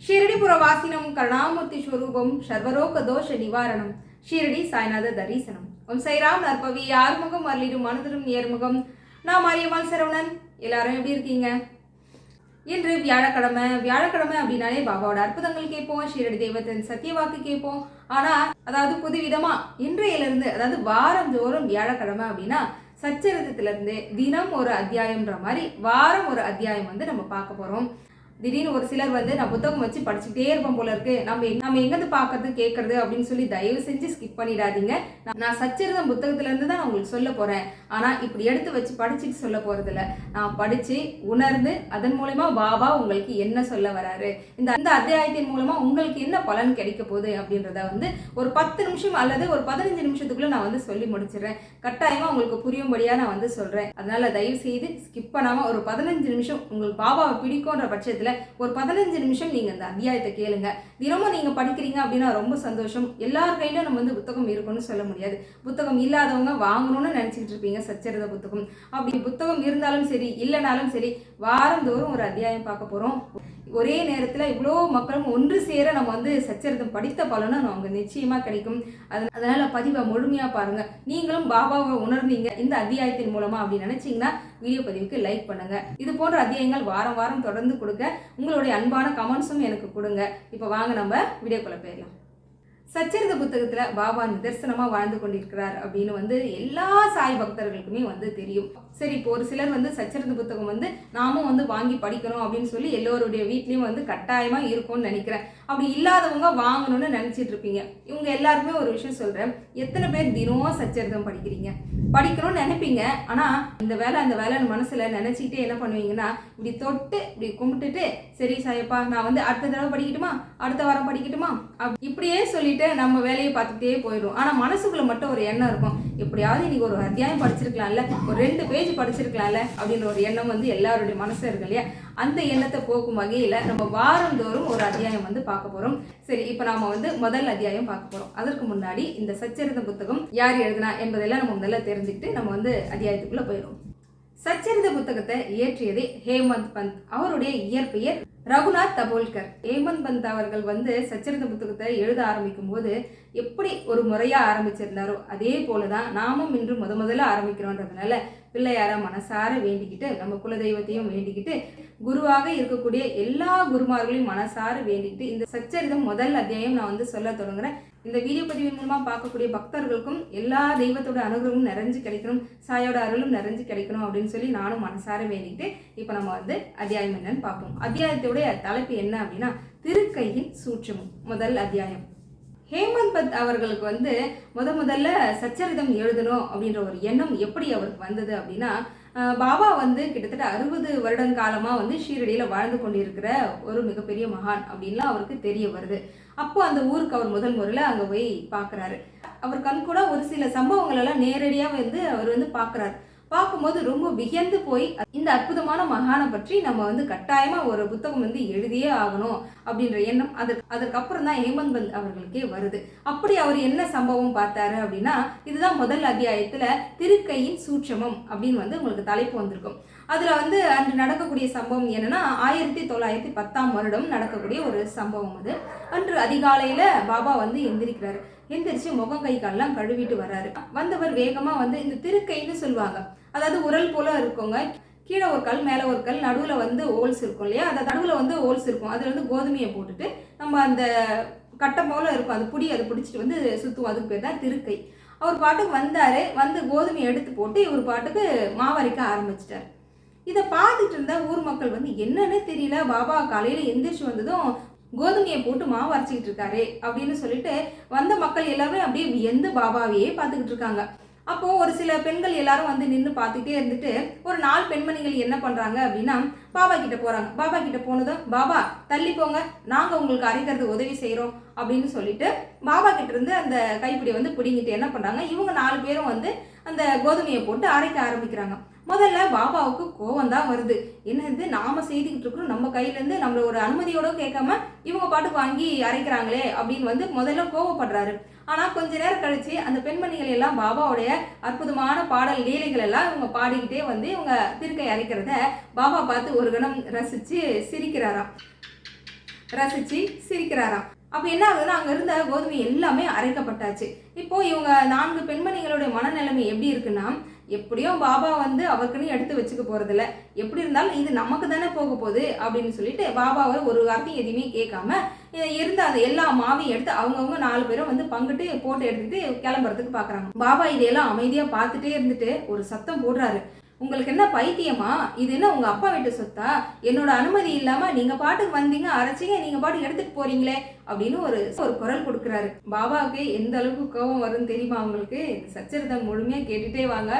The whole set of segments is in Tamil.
શિરડી પુરવાસીનમ કરુણામૂર્તિ સ્વરૂપમ સર્વરોગ દોષ નિવારણમ ஷீரடி சாய்நாத தரிசனம். ஓம் சைராம் நற்பவி யார்முகம் அருளிடும் மனதிலும் நேர்முகம். நான் மாரியம்மாள் சரவணன் எல்லாரும் எப்படி இருக்கீங்க? இன்று வியாழக்கிழமை வியாழக்கிழமை அப்படின்னாலே பாபாவோட அற்புதங்கள் கேட்போம் ஷீரடி தெய்வத்தின் சத்திய வாக்கு கேட்போம். ஆனால் அதாவது புதுவிதமாக இன்றையிலிருந்து அதாவது வாரம் வாரந்தோறும் வியாழக்கிழமை அப்படின்னா சச்சரித்திலிருந்து தினம் ஒரு அத்தியாயம்ன்ற மாதிரி வாரம் ஒரு அத்தியாயம் வந்து நம்ம பார்க்க போகிறோம் திடீர்னு ஒரு சிலர் வந்து நான் புத்தகம் வச்சு படிச்சுக்கிட்டே இருப்போம் போல இருக்கு. நம்ம நம்ம எங்கேருந்து பார்க்கறது கேட்கறது அப்படின்னு சொல்லி தயவு செஞ்சு ஸ்கிப் பண்ணிடாதீங்க. நான் நான் புத்தகத்துல இருந்து தான் உங்களுக்கு சொல்ல போறேன். ஆனா இப்படி எடுத்து வச்சு படிச்சுட்டு சொல்ல போறது இல்லை நான் படிச்சு உணர்ந்து அதன் மூலயமா பாபா உங்களுக்கு என்ன சொல்ல வராரு? இந்த அந்த அத்தியாயத்தின் மூலமா உங்களுக்கு என்ன பலன் கிடைக்க போகுது அப்படின்றத வந்து ஒரு பத்து நிமிஷம் அல்லது ஒரு பதினஞ்சு நிமிஷத்துக்குள்ள நான் வந்து சொல்லி முடிச்சிடுறேன். கட்டாயமா உங்களுக்கு புரியும்படியா நான் வந்து சொல்றேன். அதனால தயவு செய்து ஸ்கிப் பண்ணாம ஒரு பதினஞ்சு நிமிஷம் உங்களுக்கு பாபாவை பிடிக்கும்ன்ற பட்சத்துல ஒரு பதினஞ்சு நிமிஷம் நீங்கள் இந்த அத்தியாயத்தை கேளுங்க. தினமும் நீங்கள் படிக்கிறீங்க அப்படின்னா ரொம்ப சந்தோஷம். எல்லார் கையிலும் நம்ம வந்து புத்தகம் இருக்கும்னு சொல்ல முடியாது. புத்தகம் இல்லாதவங்க வாங்கணும்னு நினச்சிக்கிட்டு இருப்பீங்க சச்சரித புத்தகம். அப்படி புத்தகம் இருந்தாலும் சரி இல்லைனாலும் சரி வாரந்தோறும் ஒரு அத்தியாயம் பார்க்க போகிறோம் ஒரே நேரத்தில் இவ்வளோ மக்களும் ஒன்று சேர நம்ம வந்து சச்சரித்தம் படித்த பலனும் நமக்கு நிச்சயமாக கிடைக்கும். அது- அதனால் பதிவை முழுமையாக பாருங்கள் நீங்களும் பாபாவை உணர்ந்தீங்க இந்த அத்தியாயத்தின் மூலமாக அப்படி நினச்சிங்கன்னா வீடியோ பதிவுக்கு லைக் பண்ணுங்க. இது போன்ற அத்தியாயங்கள் வாரம் வாரம் தொடர்ந்து கொடுக்க உங்களுடைய அன்பான கமெண்ட்ஸும் எனக்கு கொடுங்க. இப்போ வாங்க நம்ம வீடியோக்குள்ள போயிடலாம். சச்சரித புத்தகத்தில் பாபா நிதர்சனமாக வாழ்ந்து கொண்டிருக்கிறார் அப்படின்னு வந்து எல்லா சாய் பக்தர்களுக்குமே வந்து தெரியும். சரி இப்போ ஒரு சிலர் வந்து சச்சரித புத்தகம் வந்து நாமும் வந்து வாங்கி படிக்கணும் அப்படின்னு சொல்லி எல்லோருடைய வீட்லேயும் வந்து கட்டாயமாக இருக்கும்னு நினைக்கிறேன். அப்படி இல்லாதவங்க வாங்கணும்னு நினச்சிட்டு இருப்பீங்க. இவங்க எல்லாருக்குமே ஒரு விஷயம் சொல்கிறேன் எத்தனை பேர் தினம் சச்சரிதம் படிக்கிறீங்க? படிக்கணும்னு நினைப்பீங்க. ஆனா இந்த வேலை அந்த வேலைன்னு மனசுல நினச்சிக்கிட்டே என்ன பண்ணுவீங்கன்னா இப்படி தொட்டு இப்படி கும்பிட்டுட்டு சரி சாயப்பா நான் வந்து அடுத்த தடவை படிக்கட்டுமா? அடுத்த வாரம் படிக்கட்டுமா? இப்படியே சொல்லிட்டு நம்ம வேலையை பார்த்துட்டே போயிடும் ஆனா மனசுக்குள்ள மட்டும் ஒரு எண்ணம் இருக்கும். எப்படியாவது இன்னைக்கு ஒரு அத்தியாயம் படிச்சிருக்கலாம்ல? ஒரு ரெண்டு பேஜ் படிச்சிருக்கலாம்ல? அப்படின்ற ஒரு எண்ணம் வந்து எல்லாருடைய மனசு இருக்கு இல்லையா? அந்த எண்ணத்தை போக்கும் வகையில் நம்ம வாரந்தோறும் ஒரு அத்தியாயம் வந்து பார்க்க போகிறோம் சரி இப்போ நாம வந்து முதல் அத்தியாயம் பார்க்க போகிறோம் அதற்கு முன்னாடி இந்த சச்சரித புத்தகம் யார் எழுதினா என்பதெல்லாம் நம்ம முதல்ல தெரிஞ்சுக்கிட்டு நம்ம வந்து அத்தியாயத்துக்குள்ளே போயிடும் சச்சரித புத்தகத்தை இயற்றியது ஹேமந்த் பந்த். அவருடைய இயற்பெயர் ரகுநாத் தபோல்கர். ஹேமந்த் பந்த் அவர்கள் வந்து சச்சரித புத்தகத்தை எழுத ஆரம்பிக்கும் போது எப்படி ஒரு முறையாக ஆரம்பிச்சிருந்தாரோ அதே போலதான் நாமும் இன்று முத முதல்ல ஆரம்பிக்கிறோன்றதுனால பிள்ளையார மனசார வேண்டிக்கிட்டு நம்ம குலதெய்வத்தையும் வேண்டிக்கிட்டு குருவாக இருக்கக்கூடிய எல்லா குருமார்களையும் மனசார வேண்டிக்கிட்டு இந்த சச்சரிதம் முதல் அத்தியாயம் நான் வந்து சொல்ல தொடங்குறேன். இந்த வீடியோ பதிவின் மூலமாக பார்க்கக்கூடிய பக்தர்களுக்கும் எல்லா தெய்வத்தோட அனுகிரகமும் நிறைஞ்சு கிடைக்கணும் சாயோட அருளும் நிறைஞ்சு கிடைக்கணும் அப்படின்னு சொல்லி நானும் மனசார வேண்டிக்கிட்டு இப்போ நம்ம வந்து அத்தியாயம் என்னன்னு பார்ப்போம். அத்தியாயத்தோடைய தலைப்பு என்ன அப்படின்னா திருக்கையின் சூட்சமம் முதல் அத்தியாயம். ஹேமந்த் பத் அவர்களுக்கு வந்து முத முதல்ல சச்சரிதம் எழுதணும் அப்படின்ற ஒரு எண்ணம் எப்படி அவருக்கு வந்தது அப்படின்னா பாபா வந்து கிட்டத்தட்ட அறுபது வருடம் காலமாக வந்து ஷீரடியில் வாழ்ந்து கொண்டிருக்கிற ஒரு மிகப்பெரிய மகான் அப்படின்லாம் அவருக்கு தெரிய வருது. அப்போ அந்த ஊருக்கு அவர் முதல் முறையில் அங்கே போய் பார்க்குறாரு. அவர் கண் கூட ஒரு சில சம்பவங்கள் எல்லாம் நேரடியாக வந்து அவர் வந்து பார்க்குறாரு. பார்க்கும்போது ரொம்ப வியந்து போய் இந்த அற்புதமான மகானை பற்றி நம்ம வந்து கட்டாயமா ஒரு புத்தகம் வந்து எழுதியே ஆகணும் அப்படின்ற எண்ணம் அதற்கு அதற்கப்புறம் தான் ஹேமந்த் பந்த் அவர்களுக்கே வருது. அப்படி அவர் என்ன சம்பவம் பார்த்தாரு அப்படின்னா இதுதான் முதல் அத்தியாயத்துல திருக்கையின் சூட்சமம் அப்படின்னு வந்து உங்களுக்கு தலைப்பு வந்திருக்கும். அதுல வந்து அன்று நடக்கக்கூடிய சம்பவம் என்னன்னா ஆயிரத்தி தொள்ளாயிரத்தி பத்தாம் வருடம் நடக்கக்கூடிய ஒரு சம்பவம் அது. அன்று அதிகாலையில பாபா வந்து எந்திரிக்கிறாரு. எந்திரிச்சு முகம் கை கால்லாம் கழுவிட்டு வராரு வந்தவர் வேகமா வந்து இந்த திருக்கைன்னு சொல்லுவாங்க. அதாவது உரல் போல இருக்குங்க. கீழே ஒரு கல் மேலே ஒரு கல் நடுவில் வந்து ஓல்ஸ் இருக்கும் இல்லையா? அந்த நடுவில் வந்து ஓல்ஸ் இருக்கும். அதில் வந்து கோதுமையை போட்டுட்டு நம்ம அந்த கட்டை போல இருக்கும். அது புடி அதை பிடிச்சிட்டு வந்து சுற்றுவோம் அதுக்கு பேர் தான் திருக்கை. அவர் பாட்டுக்கு வந்தார். வந்து கோதுமையை எடுத்து போட்டு இவர் பாட்டுக்கு மாவரைக்க ஆரம்பிச்சிட்டார். இதை பார்த்துட்டு இருந்தால் ஊர் மக்கள் வந்து என்னன்னு தெரியல. பாபா காலையில் எந்திரிச்சு வந்ததும் கோதுமையை போட்டு மாவு அரைச்சிக்கிட்டு இருக்காரு அப்படின்னு சொல்லிட்டு வந்த மக்கள் எல்லாருமே அப்படியே வியந்து பாபாவையே பார்த்துக்கிட்டு இருக்காங்க. அப்போ ஒரு சில பெண்கள் எல்லாரும் வந்து நின்று பார்த்துட்டே இருந்துட்டு ஒரு நாலு பெண்மணிகள் என்ன பண்ணுறாங்க அப்படின்னா பாபா கிட்ட போகிறாங்க பாபா கிட்ட போனதும் பாபா தள்ளி போங்க. நாங்கள் உங்களுக்கு அரைக்கிறது உதவி செய்கிறோம் அப்படின்னு சொல்லிட்டு பாபா கிட்ட இருந்து அந்த கைப்பிடி வந்து பிடிங்கிட்டு என்ன பண்ணுறாங்க இவங்க நாலு பேரும் வந்து அந்த கோதுமையை போட்டு அரைக்க ஆரம்பிக்கிறாங்க. முதல்ல பாபாவுக்கு கோவம் தான் வருது. என்னது நாம செய்துக்கிட்டு இருக்கிறோம். நம்ம கையிலேருந்து நம்மள ஒரு அனுமதியோட கேட்காம இவங்க பாட்டுக்கு வாங்கி அரைக்கிறாங்களே அப்படின்னு வந்து முதல்ல கோவப்படுறாரு. ஆனால் கொஞ்ச நேரம் கழிச்சு அந்த பெண்மணிகள் எல்லாம் பாபாவுடைய அற்புதமான பாடல் லீலைகள் எல்லாம் இவங்க பாடிக்கிட்டே வந்து இவங்க திருக்கை அரைக்கிறத பாபா பார்த்து ஒரு கணம் ரசித்து சிரிக்கிறாராம். ரசித்து சிரிக்கிறாராம். அப்போ என்ன ஆகுதுன்னா அங்கே இருந்த கோதுமை எல்லாமே அரைக்கப்பட்டாச்சு. இப்போ இவங்க நான்கு பெண்மணிகளுடைய மனநிலைமை எப்படி இருக்குன்னா எப்படியோ பாபா வந்து அவருக்குன்னு எடுத்து வச்சுக்க போகிறதில்ல எப்படி இருந்தாலும் இது நமக்கு தானே போக போகுது அப்படின்னு சொல்லிட்டு பாபாவை ஒரு வார்த்தையும் எதுவுமே கேட்காம இருந்த அந்த எல்லா மாவையும் எடுத்து அவங்கவுங்க நாலு பேரும் வந்து பங்கிட்டு போட்டு எடுத்துக்கிட்டு கிளம்புறதுக்கு பார்க்குறாங்க பாபா இதையெல்லாம் அமைதியாக பார்த்துட்டே இருந்துட்டு ஒரு சத்தம் போடுறாரு. உங்களுக்கு என்ன பைத்தியமா? இது என்ன உங்க அப்பா வீட்டு சொத்தா? என்னோட அனுமதி இல்லாம நீங்க பாட்டுக்கு வந்தீங்க அரைச்சிங்க நீங்க பாட்டுக்கு எடுத்துட்டு போறீங்களே? அப்படின்னு ஒரு ஒரு குரல் கொடுக்குறாரு. பாபாவுக்கு எந்த அளவுக்கு கோபம் வரும்னு தெரியுமா அவங்களுக்கு சச்சரிதம் முழுமையாக கேட்டுட்டே வாங்க.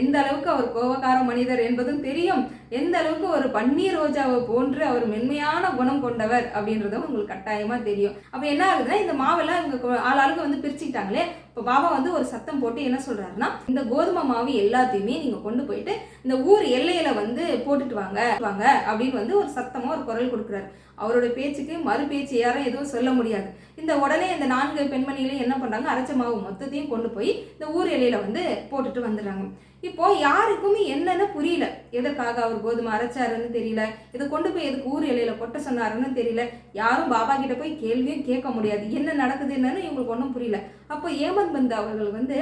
எந்த அளவுக்கு அவர் கோபக்கார மனிதர் என்பதும் தெரியும். எந்த அளவுக்கு ஒரு பன்னீர் ரோஜாவை போன்று அவர் மென்மையான குணம் கொண்டவர் அப்படின்றதும் உங்களுக்கு கட்டாயமாக தெரியும். அப்போ என்ன ஆகுதுன்னா இந்த மாவெல்லாம் இவங்க ஆளாளுக்கு வந்து பிரிச்சுக்கிட்டாங்களே. இப்போ பாபா வந்து ஒரு சத்தம் போட்டு என்ன சொல்கிறாருன்னா இந்த கோதுமை மாவு எல்லாத்தையுமே நீங்கள் கொண்டு போயிட்டு இந்த ஊர் எல்லையில் வந்து போட்டுட்டு வாங்க வாங்க அப்படின்னு வந்து ஒரு சத்தமாக ஒரு குரல் கொடுக்குறாரு. அவரோட பேச்சுக்கு மறு பேச்சு யாரும் எதுவும் சொல்ல முடியாது. இந்த உடனே இந்த நான்கு பெண்மணிகளையும் என்ன பண்ணுறாங்க அரைச்ச மாவு மொத்தத்தையும் கொண்டு போய் இந்த ஊர் எல்லையில வந்து போட்டுட்டு வந்துடுறாங்க. இப்போ யாருக்குமே என்னன்னு புரியல. எதற்காக அவர் கோதுமை அரைச்சாருன்னு தெரியல. இதை கொண்டு போய் எதுக்கு ஊர் இலையில கொட்ட சொன்னாருன்னு தெரியல. யாரும் பாபா கிட்ட போய் கேள்வியும் கேட்க முடியாது. என்ன நடக்குது என்னன்னு இவங்களுக்கு ஒன்றும் புரியல. அப்போ ஏமன் பந்து அவர்கள் வந்து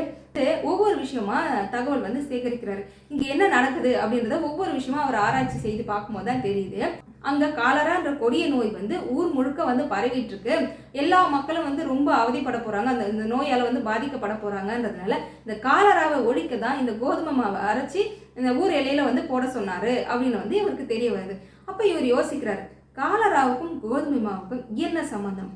ஒவ்வொரு விஷயமா தகவல் வந்து சேகரிக்கிறாரு. இங்க என்ன நடக்குது அப்படின்றத ஒவ்வொரு விஷயமா அவர் ஆராய்ச்சி செய்து பார்க்கும்போது தான் தெரியுது. அங்கே காலரான்ற கொடிய நோய் வந்து ஊர் முழுக்க வந்து பரவிட்டு இருக்கு எல்லா மக்களும் வந்து ரொம்ப அவதிப்பட போறாங்க. அந்த இந்த நோயால வந்து பாதிக்கப்பட போறாங்கன்றதுனால இந்த காலராவை ஒழிக்க தான் இந்த கோதுமை மாவை அரைச்சி இந்த ஊர் எல்லையில வந்து போட சொன்னாரு அப்படின்னு வந்து இவருக்கு தெரிய வருது. அப்ப இவர் யோசிக்கிறாரு. காலராவுக்கும் கோதுமை மாவுக்கும் என்ன சம்மந்தம்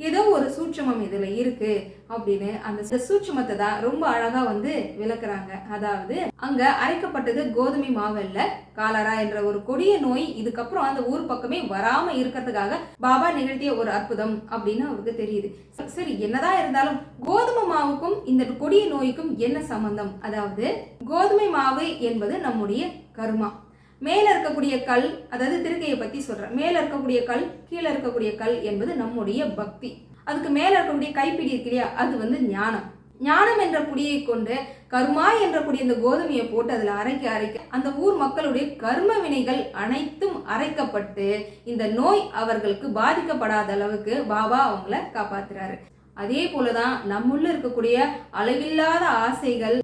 ஏதோ ஒரு சூட்சமம் இதில் இருக்கு அப்படின்னு அந்த சூட்சமத்தை தான் ரொம்ப அழகாக வந்து விளக்குறாங்க. அதாவது அங்கே அரைக்கப்பட்டது கோதுமை மாவல்ல காலரா என்ற ஒரு கொடிய நோய் இதுக்கப்புறம் அந்த ஊர் பக்கமே வராமல் இருக்கிறதுக்காக பாபா நிகழ்த்திய ஒரு அற்புதம் அப்படின்னு அவருக்கு தெரியுது. சரி என்னதான் இருந்தாலும் கோதுமை மாவுக்கும் இந்த கொடிய நோய்க்கும் என்ன சம்பந்தம்? அதாவது கோதுமை மாவு என்பது நம்முடைய கருமா. மேல இருக்கக்கூடிய கல் அதாவது திருக்கையை பத்தி சொல்கிறேன் மேல இருக்கக்கூடிய கல் கீழே இருக்கக்கூடிய கல் என்பது நம்முடைய பக்தி. அதுக்கு மேல இருக்கக்கூடிய கைப்பிடி இருக்கு இல்லையா? அது வந்து ஞானம். ஞானம் என்ற குடியை கொண்டு கர்மா என்ற குடி இந்த கோதுமையை போட்டு அதுல அரைக்க அரைக்க அந்த ஊர் மக்களுடைய கர்ம வினைகள் அனைத்தும் அரைக்கப்பட்டு இந்த நோய் அவர்களுக்கு பாதிக்கப்படாத அளவுக்கு பாபா அவங்கள காப்பாத்துறாரு. அதே போலதான் நம்முள்ள இருக்கக்கூடிய அளவில்லாத ஆசைகள்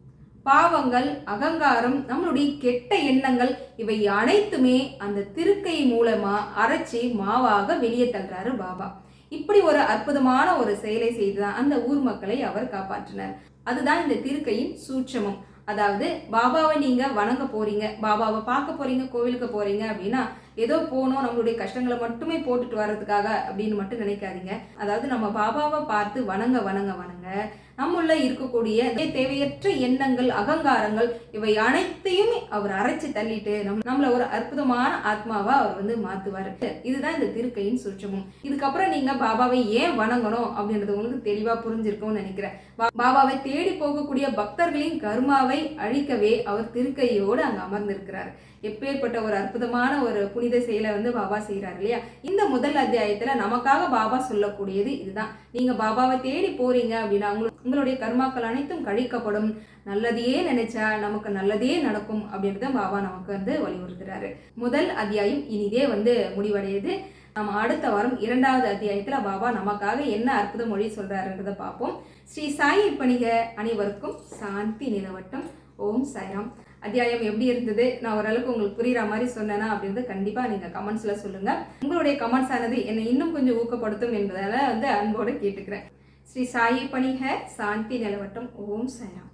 பாவங்கள் அகங்காரம் நம்மளுடைய கெட்ட எண்ணங்கள் இவை அனைத்துமே அந்த திருக்கை மூலமா அரைச்சி மாவாக வெளியே தள்ளுறாரு பாபா. இப்படி ஒரு அற்புதமான ஒரு செயலை செய்துதான் அந்த ஊர் மக்களை அவர் காப்பாற்றினார். அதுதான் இந்த திருக்கையின் சூட்சமம். அதாவது பாபாவை நீங்க வணங்க போறீங்க பாபாவை பார்க்க போறீங்க கோவிலுக்கு போறீங்க அப்படின்னா ஏதோ போனோம் நம்மளுடைய கஷ்டங்களை மட்டுமே போட்டுட்டு வர்றதுக்காக அப்படின்னு மட்டும் நினைக்காதீங்க. அதாவது நம்ம பாபாவை பார்த்து வணங்க வணங்க வணங்க நம்முள்ள இருக்கக்கூடிய தேவையற்ற எண்ணங்கள் அகங்காரங்கள் இவை அனைத்தையுமே அவர் அரைச்சு தள்ளிட்டு நம் நம்மள ஒரு அற்புதமான ஆத்மாவா அவர் வந்து மாத்துவாரு. இதுதான் இந்த திருக்கையின் சுற்றமும் இதுக்கப்புறம் நீங்க பாபாவை ஏன் வணங்கணும் அப்படின்றது உங்களுக்கு தெளிவா புரிஞ்சிருக்கும்னு நினைக்கிறேன். பாபாவை தேடி போகக்கூடிய பக்தர்களின் கர்மாவை அழிக்கவே அவர் திருக்கையோடு அங்க அமர்ந்திருக்கிறார். எப்பேற்பட்ட ஒரு அற்புதமான ஒரு புனித செயலை வந்து பாபா செய்கிறார் இல்லையா? இந்த முதல் அத்தியாயத்துல நமக்காக பாபா சொல்லக்கூடியது இதுதான். நீங்க பாபாவை தேடி போறீங்க அப்படின்னா உங்களுக்கு உங்களுடைய கர்மாக்கள் அனைத்தும் கழிக்கப்படும். நல்லதையே நினைச்சா நமக்கு நல்லதே நடக்கும் அப்படின்றத பாபா நமக்கு வந்து வலியுறுத்துறாரு. முதல் அத்தியாயம் இனிதே வந்து முடிவடையுது. நம்ம அடுத்த வாரம் இரண்டாவது அத்தியாயத்துல பாபா நமக்காக என்ன அற்புத மொழி சொல்கிறாருன்றதை பார்ப்போம். ஸ்ரீ சாயி பணிக அனைவருக்கும் சாந்தி நிலவட்டம். ஓம் சாய்ராம். அத்தியாயம் எப்படி இருந்தது? நான் ஓரளவுக்கு உங்களுக்கு புரிகிற மாதிரி சொன்னேனா அப்படின்றத கண்டிப்பா நீங்க கமெண்ட்ஸ்ல சொல்லுங்க. உங்களுடைய கமெண்ட்ஸ் ஆனது என்னை இன்னும் கொஞ்சம் ஊக்கப்படுத்தும் என்பதால வந்து அன்போடு கேட்டுக்கிறேன். ஸ்ரீ சாயி பணிக சாந்தி நிலவட்டம் ஓம் சாய்ராம்